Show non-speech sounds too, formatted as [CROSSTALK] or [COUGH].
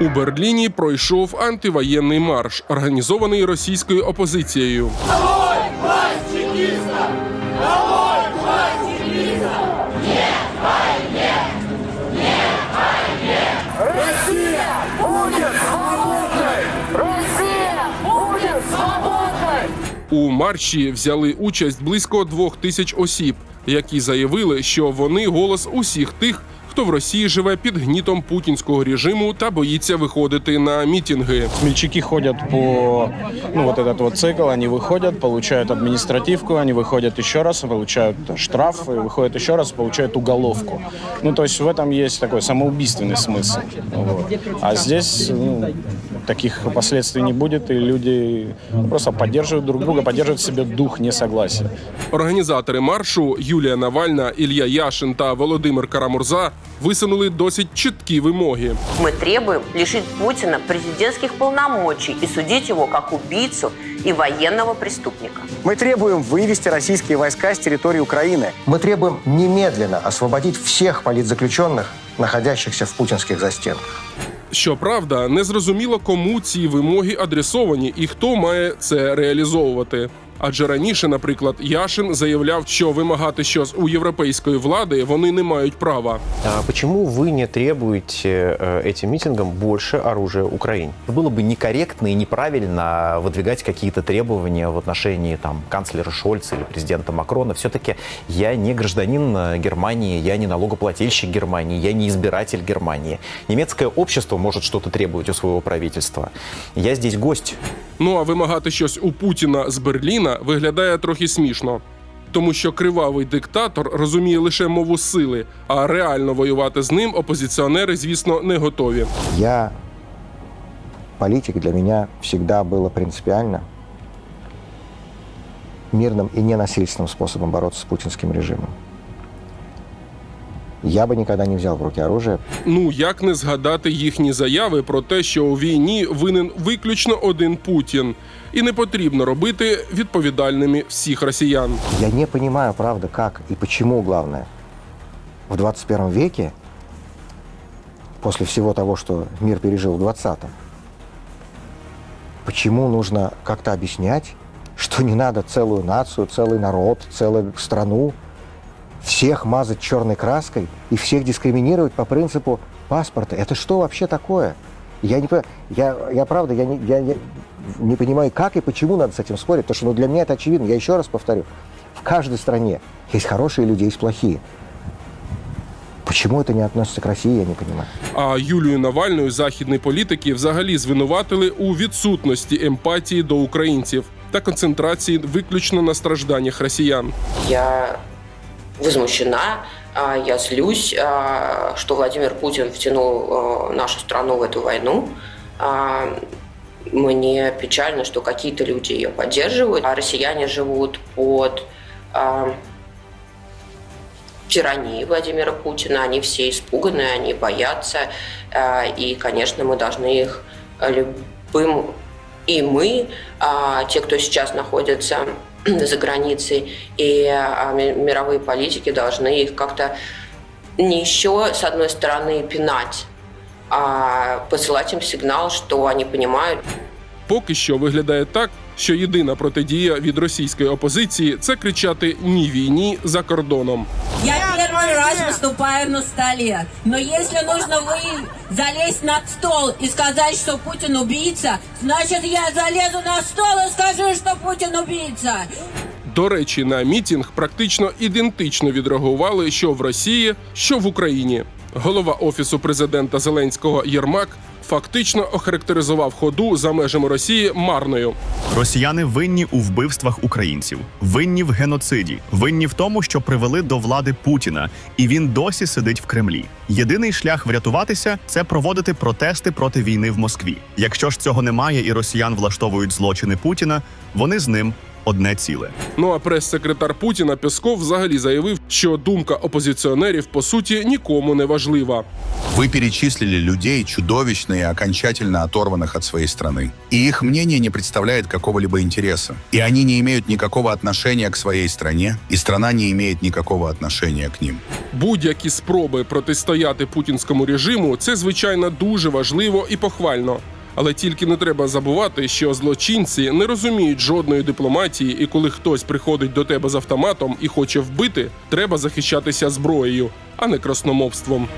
У Берліні пройшов антивоєнний марш, організований російською опозицією. У марші взяли участь близько двох тисяч осіб, які заявили, що вони голос усіх тих, хто в Росії живе під гнітом путінського режиму та боїться виходити на мітинги. Смельчаки ходят по, ну вот этот вот цикл, они выходят, получают административку, они выходят еще раз, получают штраф, и выходят еще раз, получают уголовку. Ну то есть в этом есть такой самоубийственный смысл. Вот. А здесь ну, таких последствий не будет, и люди просто поддерживают друг друга, поддерживают в себе дух несогласия. Організатори маршу Юлія Навальна, Ілля Яшин та Володимир Карамурза висунули досить чіткі вимоги. Мы требуем лишить Путина президентских полномочий и судить его как убийцу и военного преступника. Мы требуем вывести российские войска с территории Украины. Мы требуем немедленно освободить всех политзаключенных, находящихся в путинских застенках. Щоправда, незрозуміло, кому ці вимоги адресовані і хто має це реалізовувати. Адже раніше, наприклад, Яшин заявляв, що вимагати щось у європейської влади вони не мають права. А почему вы не требуете э, этим митингам больше оружия Украине? Было бы некорректно и неправильно выдвигать какие-то требования в отношении там, канцлера Шольца или президента Макрона. Все-таки я не гражданин э, Германии, я не налогоплательщик Германии, я не избиратель Германии. Немецкое общество может что-то требовать у своего правительства. Я здесь гость. Ну а вимагати щось у Путіна з Берліна виглядає трохи смішно. Тому що кривавий диктатор розуміє лише мову сили, а реально воювати з ним опозиціонери, звісно, не готові. Я, политик для меня всегда было принципиально мирным и ненасильственным способом бороться с путинским режимом. Я бы никогда не взял в руки оружие, Ну як не згадати їхні заяви про те, що у війні винен виключно один Путін, і не потрібно робити відповідальними всіх росіян. Я не понимаю, правда, как и почему, главное, в 21 веке, после всего того, что мир пережил в 20-м, почему нужно как-то объяснять, что не надо целую нацию, целый народ, целую страну, всех мазать черной краской и всех дискриминировать по принципу паспорта. Это что вообще такое? Я не понимаю, я, я правда, я не, я, не- не понимаю, как и почему надо с этим спорить, потому что ну, для меня это очевидно. Я еще раз повторю, в каждой стране есть хорошие люди, есть плохие. Почему это не относится к России, я не понимаю. А Юлію Навальну західні політики взагалі звинуватили у відсутності емпатії до українців та концентрації виключно на стражданнях росіян. Я возмущена, а, я злюсь, а, что Владимир Путин втянул а, нашу страну в эту войну. Мне печально, что какие-то люди ее поддерживают, а россияне живут под тиранией Владимира Путина. Они все испуганы, они боятся. И, конечно, мы должны их любым и мы, те, кто сейчас находится за [CLEARS THROAT] границей, и а, ми- мировые политики должны их как-то не еще, с одной стороны, пинать, а посылать им сигнал, что они понимают, Поки що виглядає так, що єдина протидія від російської опозиції це кричати ні війні за кордоном. Я первый раз выступаю на столе. Но если нужно вы залезть на стол и сказать, что Путин убийца, значит я залезу на стол и скажу, что Путин убийца. До речі, на мітінг практично ідентично відреагували що в Росії, що в Україні. Голова офісу президента Зеленського Єрмак фактично охарактеризував ходу за межами Росії марною. Росіяни винні у вбивствах українців, винні в геноциді, винні в тому, що привели до влади Путіна, і він досі сидить в Кремлі. Єдиний шлях врятуватися це проводити протести проти війни в Москві. Якщо ж цього немає і росіян влаштовують злочини Путіна, вони з ним одне ціле. Ну а прес-секретар Путіна Песков взагалі заявив, що думка опозиціонерів по суті нікому не важлива. Вы перечислили людей, чудовищно и окончательно оторванных от своей страны. И их мнение не представляет какого-либо интереса. И они не имеют никакого отношения к своей стране, и страна не имеет никакого отношения к ним. Будь-які спроби протистояти путінському режиму це звичайно дуже важливо і похвально. Але тільки не треба забувати, що злочинці не розуміють жодної дипломатії, і коли хтось приходить до тебе з автоматом і хоче вбити, треба захищатися зброєю, а не красномовством.